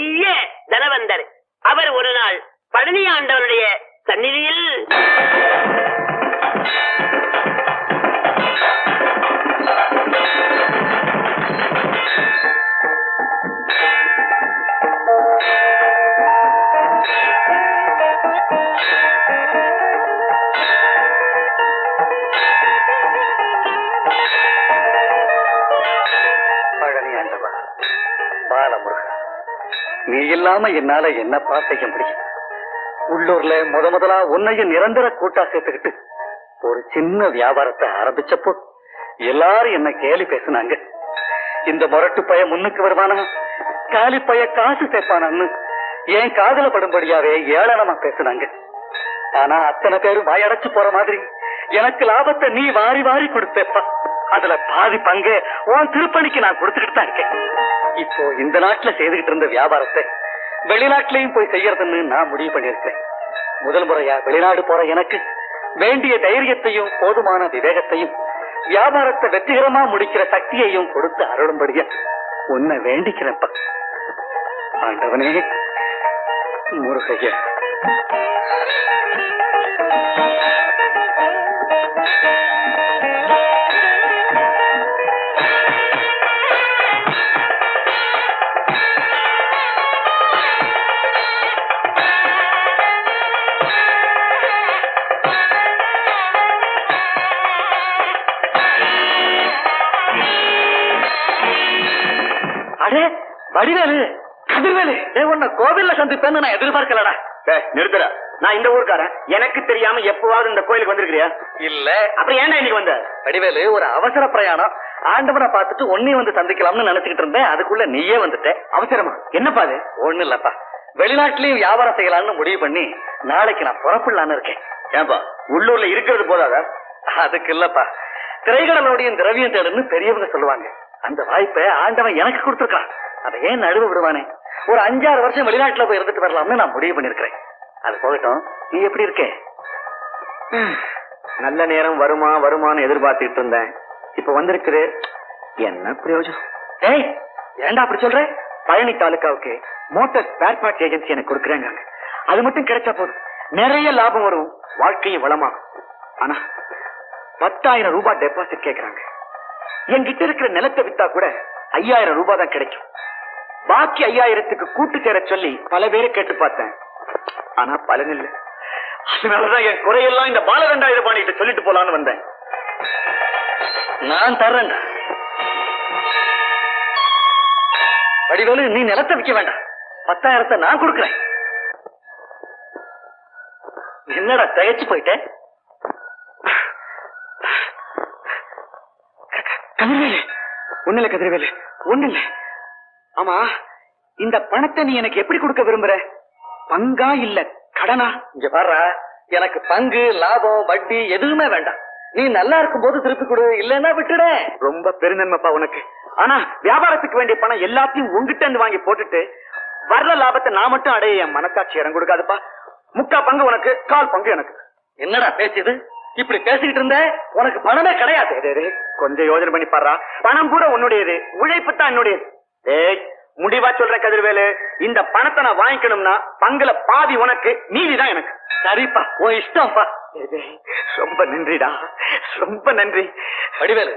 பெரிய தனவந்தர். அவர் ஒரு நாள் பழனி ஆண்டவருடைய சந்நிதியில் இல்லாம என்னால என்னப்பா செய்ய முடியும்? உள்ளூர்ல முத முதலா உன்னையும் நிரந்தர கூட்டா சேர்த்துக்கிட்டு ஒரு சின்ன வியாபாரத்தை ஆரம்பிச்சப்போ எல்லாரும் என்ன கேலி பேசுனாங்க. இந்த முரட்டு பைய முன்னுக்கு வருவானா? காலி பைய காசு சேர்ப்பானான்னு ஏன் காதல படும்படியாவே ஏளனமா பேசுனாங்க. ஆனா அத்தனை பேரும் வாயடைச்சு போற மாதிரி எனக்கு லாபத்தை நீ வாரி வாரி கொடுத்தப்பா. அதுல பாதி பங்கு உன் திருப்பணிக்கு நான் கொடுத்துக்கிட்டு தான் இருக்கேன். இப்போ இந்த நாட்டுல செய்துகிட்டு இருந்த வியாபாரத்தை வெளிநாட்டிலையும் போய் செய்யறதுன்னு நான் முடிவு பண்ணியிருக்கேன். முதல் முறையா வெளிநாடு போற எனக்கு வேண்டிய தைரியத்தையும் போதுமான விவேகத்தையும் வியாபாரத்தை வெற்றிகரமா முடிக்கிற சக்தியையும் கொடுத்து அருளும்படியா உன்னை வேண்டிக்கிறப்ப ஆண்டவனே முருகையா. அடே வடிவேலு கதிர்வேலு. உன்னை கோவில்ல சந்திப்பேன்னு நான் எதிர்பார்க்கலடா. நிறுத்துற நான் இந்த ஊர்க்காரன். எனக்கு தெரியாம எப்பவாவது இந்த கோயிலுக்கு வந்திருக்கிறியா? இல்ல. அப்புறம் ஏன்டா இன்னைக்கு வந்த? வடிவேலு ஒரு அவசர பிரயாணம். ஆண்டவனை பார்த்துட்டு ஒன்னையும் வந்து சந்திக்கலாம்னு நினைச்சுக்கிட்டு இருந்தேன். அதுக்குள்ள நீயே வந்துட்ட. அவசரமா? என்னப்பா அது? ஒண்ணு இல்லப்பா. வெளிநாட்டுலயும் வியாபாரம் செய்யலாம்னு முடிவு பண்ணி நாளைக்கு நான் புறப்படலான்னு இருக்கேன். ஏன்பா உள்ளூர்ல இருக்கிறது போதாதா? அதுக்கு இல்லப்பா. திரைக்கடலோடையும் திரவியம் தேடுன்னு பெரியவங்க சொல்லுவாங்க. அந்த வாய்ப்பை ஆண்டவன் எனக்கு கொடுத்துருக்கான் அதை ஏன் நடுவு விடுவானே? ஒரு அஞ்சாறு வருஷம் வெளிநாட்டுல போய் இருந்துட்டு வரலாம்னு நான் முடிவு பண்ணிருக்கிறேன் அது போகட்டும். நீ எப்படி இருக்க? நல்ல நேரம் வருமா வருமான்னு எதிர்பார்த்துட்டு இருந்தேன். இப்ப வந்திருக்குது. என்ன பிரயோஜனம்? ஏய் ஏன்டா அப்படி சொல்ற? பழனி தாலுக்காவுக்கு மோட்டார் ஸ்பேர் பார்ட்ஸ் ஏஜென்சி எனக்கு கொடுக்குறாங்க அது மட்டும் கிடைச்சா போதும். நிறைய லாபம் வரும். வாழ்க்கையும் வளமா ஆனா பத்தாயிரம் ரூபாய் டெபாசிட் கேக்குறாங்க. என்கிட்ட இருக்கிற நிலத்தை வித்தா கூட ஐயாயிரம் ரூபாய் தான் கிடைக்கும். பாக்கி ஐயாயிரத்துக்கு கூட்டு சேர சொல்லி பல பேரை கேட்டு பார்த்தேன். ஆனா பலன் இல்லை. அதனாலதான் என் குறையெல்லாம் இந்த பாலகண்டாயுத பாணிகிட்ட சொல்லிட்டு போலான்னு வந்தேன். நான் தர்றேன் வடிவேலு நீ நிலத்தை விற்க வேண்டாம். பத்தாயிரத்தை நான் கொடுக்குறேன். என்னடா தயச்சு போயிட்டேன் கதிர்வேலு ஒண்ணு இல்ல கதிர்வேலு ஒண்ணு இல்ல ஆமா இந்த பணத்தை நீ எனக்கு எப்படி கொடுக்க விரும்புற? பங்கா இல்ல கடனா? இங்க பாருடா எனக்கு பங்கு லாபம் வட்டி எதுவுமே வேண்டாம். நீ நல்லா இருக்கும்போது திருப்பி கொடு இல்லைன்னா விட்டுட. ரொம்ப பெருந்தன்மைப்பா உனக்கு. ஆனா வியாபாரத்துக்கு வேண்டிய பணம் எல்லாத்தையும் உங்ககிட்ட இருந்து வாங்கி போட்டுட்டு வர்ற லாபத்தை நான் மட்டும் அடைய என் மனசாட்சி இடம் கொடுக்காதுப்பா. முக்கா பங்கு உனக்கு கால் பங்கு எனக்கு. என்னடா பேசுது இப்படி பேசிக்கிட்டு இருந்த உனக்கு பணமே கிடையாது. டேய், டேய், கொஞ்சம் யோசனை பண்ணி பாடுறா. பணம் கூட உன்னுடையது. உழைப்பு தான் என்னுடையது. டேய் முடிவா சொல்ற கதிர்வேலு இந்த பணத்தை நான் வாங்கிக்கணும்னா பங்குல பாதி உனக்கு மீதி தான் எனக்கு. சரிப்பா உன் இஷ்டம்ப்பா. ரொம்ப நன்றிடா. ரொம்ப நன்றி. வடிவேலு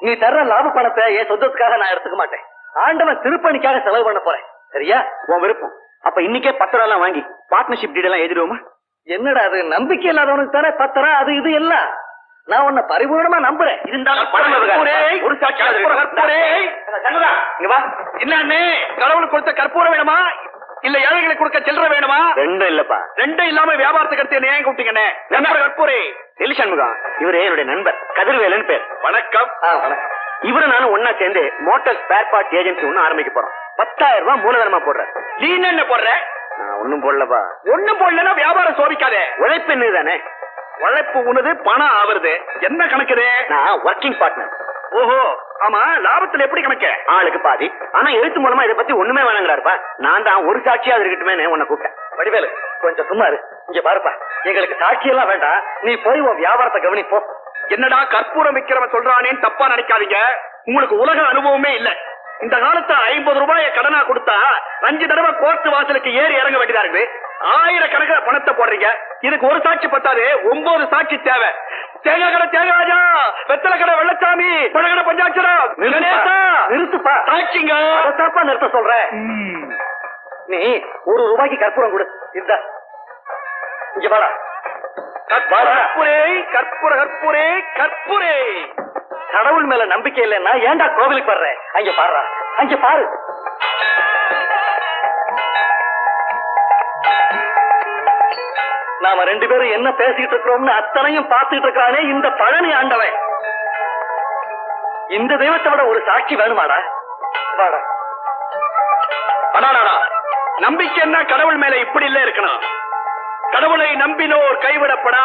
நீ தர்ற லாப பணத்தை என் சொந்தத்துக்காக நான் எடுத்துக்க மாட்டேன். ஆண்டவன் திருப்பணிக்காக செலவு பண்ண போறேன். சரியா? உன் விருப்பம். அப்ப இன்னைக்கே பத்திரம் எல்லாம் வாங்கி பார்ட்னர்ஷிப் டீட் எல்லாம் எழுதிடுவோமா? என்னடா அது நம்பிக்கை இல்லாதவனுக்கு தானே பத்திரம் அது இது எல்லாம். நான் உன்னை பரிபூர்ணமா நம்புறேன். இருந்தாலும். ஒரு வா. என்னன்னு கடவுளுக்கு கொடுத்த கற்பூரம் வேணுமா? இல்ல ஏழைகளுக்கு கொடுக்க சில்லற வேணுமா? ரெண்டும் இல்லப்பா. ரெண்டும் இல்லாம வியாபாரத்துக்கு என்ன ஏன் கூப்பிட்டீங்கண்ணே? கற்பூரே இல்ல சண்முகம். இவரு என்னுடைய நண்பர். கதிர்வேலன் பேர். வணக்கம். வணக்கம். இவரு நானும் ஒன்னா சேர்ந்து மோட்டார் ஸ்பேர் பார்ட் ஏஜென்சி ஒண்ணு ஆரம்பிக்க போறோம். பத்தாயிரம் ரூபாய் மூலதனமா போடுறேன் நீ என்ன போடுற? ஒண்ணும் போடலப்பா. ஒண்ணும் போடலன்னா வியாபாரம் சோபிக்காதே. உழைப்பு என்ன தானே உழைப்பு உனது பணம் ஆவறது. என்ன கணக்குது? நான் ஒர்க்கிங் பார்ட்னர் ஓஹோ ஆமா லாபத்துல எப்படி கணக்கு? ஆளுக்கு பாதி. ஆனா எழுத்து மூலமா இதை பத்தி ஒண்ணுமே வேணாங்கிறாருப்பா. நான் தான் ஒரு சாட்சியா இருக்கட்டுமே உன்னை கூப்பிட்டேன். வடிவேலு கொஞ்சம் சும்மா இரு. இங்க பாருப்பா. எங்களுக்கு சாட்சி எல்லாம் வேண்டாம். நீ போய் உன் வியாபாரத்தை கவனிப்போ. என்னடா கற்பூரம் விக்கிறவன் சொல்றானேன்னு தப்பா நினைக்காதீங்க. உங்களுக்கு உலக அனுபவமே இல்ல. இந்த காலத்துல ஐம்பது ரூபாய கடனா கொடுத்தா அஞ்சு தடவை கோர்ட் வாசலுக்கு ஏறி இறங்க வேண்டியதா இருக்குது ஆயிரக்கணக்கில் பணத்தை போடுறீங்க. இதுக்கு ஒரு சாட்சி பத்தாது. ஒன்பது சாட்சி தேவை. தேங்காய் கடை தேங்கராஜா வெத்தலை கடை வெள்ளச்சாமி பழகடை பஞ்சாட்சரம். நிறுத்துப்பா. சாட்சிங்க. தப்பா நிறுத்த சொல்றேன். நீ ஒரு ரூபாய்க்கு கற்பூரம் கொடு. இந்த. இங்க வாடா. கற்பூரே கற்பூர கற்பூரே கற்பூரே. கடவுள் மேல நம்பிக்கை இல்லைன்னா ஏன்டா கோவிலுக்கு வர்ற? அங்க பாரு அங்க பாரு. நாம ரெண்டு பேரும் என்ன பேசிட்டு இருக்கிறோம்னு அத்தனையும் பார்த்துட்டு இருக்கிறானே இந்த பழனி ஆண்டவன். இந்த தெய்வத்தை விட ஒரு சாட்சி வேணுமாடா? வாடா. அடாடாடா நம்பிக்கைன்னா கடவுள் மேல இப்படி இல்ல இருக்கணும்? கடவுளை நம்பினோர் கைவிடப்படா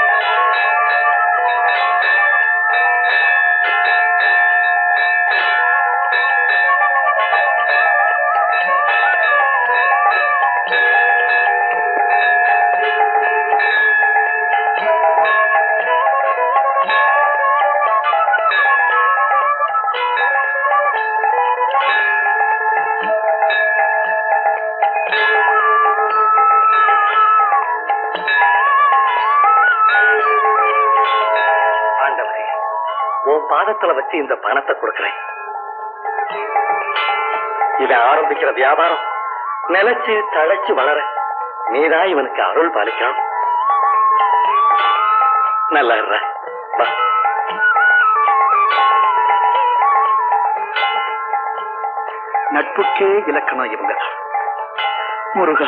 பாதத்துல வச்சு இந்த பணத்தை கொடுக்கிறேன். இத ஆரம்பிக்கிற வியாபாரம் நிலைச்சு தழைச்சு வளர நீதான் இவனுக்கு அருள் பாலிக்கணும். நல்லா வா. நட்புக்கே இலக்கணம் இருந்தது. முருகா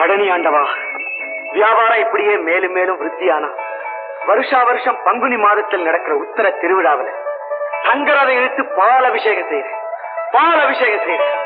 பழனி ஆண்டவா வியாபாரம் இப்படியே மேலும் மேலும் விருத்தியானா? வருஷா வருஷம் பங்குனி மாதத்தில் நடக்கிற உத்தர திருவிழாவில் சங்கரரை இழுத்து பால் அபிஷேகம் செய்யறேன் பால் அபிஷேகம் செய்யறேன்